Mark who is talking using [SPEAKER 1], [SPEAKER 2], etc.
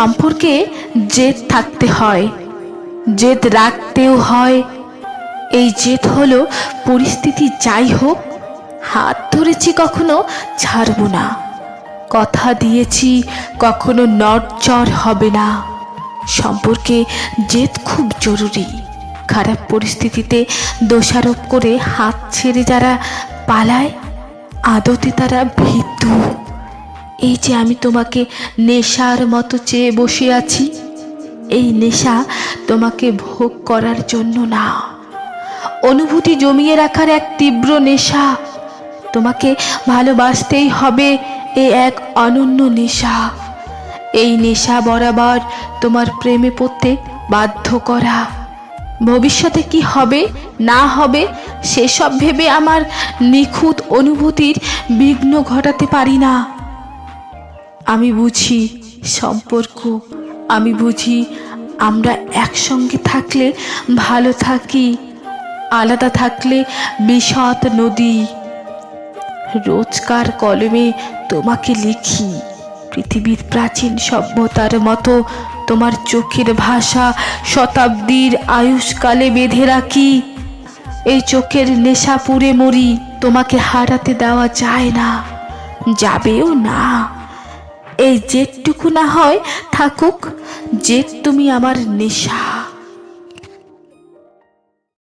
[SPEAKER 1] সম্পর্কে জেদ থাকতে হয়। জেদ রাখতেও হয়। এই জেদ হলো পরিস্থিতি যাই হোক, হাত ধরেছি কখনো ছাড়বো না। কথা দিয়েছি কখনো নড়চড় হবে না। সম্পর্কে জেদ খুব জরুরি। খারাপ পরিস্থিতিতে দোষারোপ করে হাত ছেড়ে যারা পালায়, আদতে তারা ভীতু। এই যে আমি তোমাকে নেশার মতো চেয়ে বসে আছি, এই নেশা তোমাকে ভোগ করার জন্য না। অনুভূতি জমিয়ে রাখার এক তীব্র নেশা তোমাকে ভালোবাসতেই হবে, এ এক অনন্য নেশা। এই নেশা বরাবর তোমার প্রেমে পড়তে বাধ্য করা। ভবিষ্যতে কি হবে, না হবে, সেসব ভেবে আমার নিখুঁত অনুভূতির বিঘ্ন ঘটাতে পারি না। আমি বুঝি সম্পর্ক, আমি বুঝি আমরা একসঙ্গে থাকলে ভালো থাকি, আলাদা থাকলে বিষাদ নদী। রোজকার কলমে তোমাকে লিখি, পৃথিবীর প্রাচীন সভ্যতার মতো তোমার চোখের ভাষা শতাব্দীর আয়ুষকালে বেঁধে রাখি। এই চোখের নেশা পুড়ে মরি, তোমাকে হারাতে দেওয়া যায় না, যাবেও না। এই জেটটুকু না হয় থাকুক জেট তুমি আমার নেশা।